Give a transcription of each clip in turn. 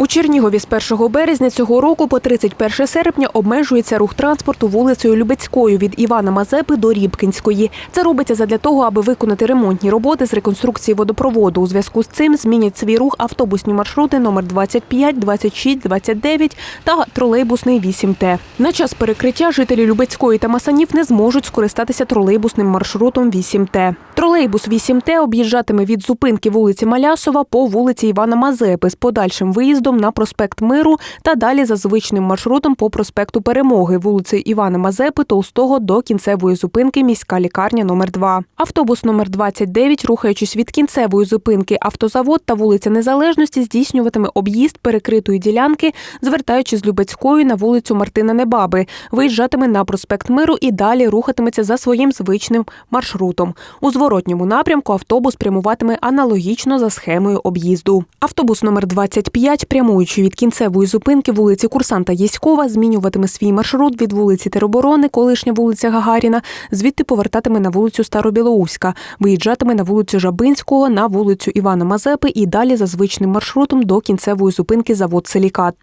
У Чернігові з 1 березня цього року по 31 серпня обмежується рух транспорту вулицею Любецькою від Івана Мазепи до Рібкінської. Це робиться задля того, аби виконати ремонтні роботи з реконструкції водопроводу. У зв'язку з цим змінять свій рух автобусні маршрути номер 25, 26, 29 та тролейбусний 8Т. На час перекриття жителі Любецької та Масанів не зможуть скористатися тролейбусним маршрутом 8Т. Тролейбус 8Т об'їжджатиме від зупинки вулиці Малясова по вулиці Івана Мазепи з подальшим виїздом на проспект Миру та далі за звичним маршрутом по проспекту Перемоги вулицею Івана Мазепи Толстого до кінцевої зупинки міська лікарня номер 2 Автобус номер 29, рухаючись від кінцевої зупинки автозавод та вулиця Незалежності, здійснюватиме об'їзд перекритої ділянки, звертаючись з Любецької на вулицю Мартина Небаби, виїжджатиме на проспект Миру і далі рухатиметься за своїм звичним маршрутом. У зворотньому напрямку автобус прямуватиме аналогічно за схемою об'їзду. Автобус номер 25, прямуючи від кінцевої зупинки вулиці Курсанта Єськова, змінюватиме свій маршрут від вулиці Тероборони, колишня вулиця Гагаріна, звідти повертатиме на вулицю Старобілоуська, виїжджатиме на вулицю Жабинського, на вулицю Івана Мазепи і далі за звичним маршрутом до кінцевої зупинки завод Селікат.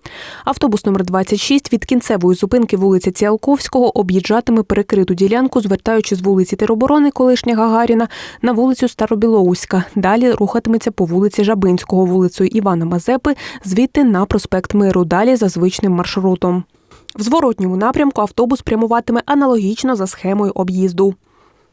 Автобус номер 26 від кінцевої зупинки вулиці Ціалковського об'їжджатиме перекриту ділянку, звертаючи з вулиці Тероборони, колишня Гагаріна, на вулицю Старобілоуська. Далі рухатиметься по вулиці Жабинського, вулицею Івана Мазепи, звідти на проспект Миру, далі за звичним маршрутом. В зворотньому напрямку автобус прямуватиме аналогічно за схемою об'їзду.